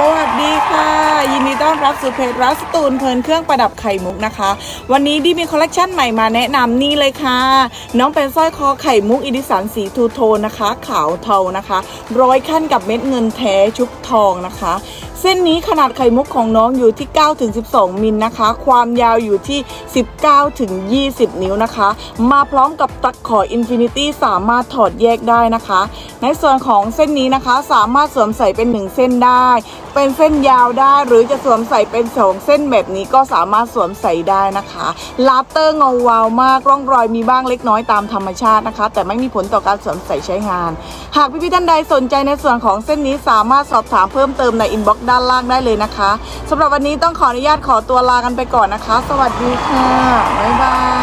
สวัสดีค่ะ ยินดีต้อนรับสู่เพจรัสตูนเพลินเครื่องประดับไข่มุกนะคะ วันนี้ดีมีคอลเลกชันใหม่มาแนะนำนี่เลยค่ะ น้องเป็นสร้อยคอไข่มุกอิดิสันสีทูโทนนะคะ ขาวเทานะคะ ร้อยขั้นกับเม็ดเงินแท้ชุบทองนะคะเส้นนี้ขนาดไข่มุกของน้องอยู่ที่9ถึง12 มิลนะคะ ความยาวอยู่ที่ 19ถึง20 นิ้วนะคะ มาพร้อมกับตะขออินฟินิตี้สามารถถอดแยกได้นะคะ ในส่วนของเส้นนี้นะคะสามารถสวมใส่เป็น 1 เส้นได้ เป็นเส้นยาวได้หรือจะสวมใส่เป็นสองเส้นแบบนี้ก็สามารถสวมใส่ได้นะคะลาเตอร์เงาวาวมากร่องรอยมีบ้างเล็กน้อยตามธรรมชาตินะคะ แต่ไม่มีผลต่อการสวมใส่ใช้งาน หากพี่ๆท่านใดสนใจในส่วนของเส้นนี้สามารถสอบถามเพิ่มเติมในอินบ็อกซ์ด้านล่างได้เลยนะคะสำหรับวันนี้ต้องขออนุญาตขอตัวลากันไปก่อนนะคะ สวัสดีค่ะบ๊ายบาย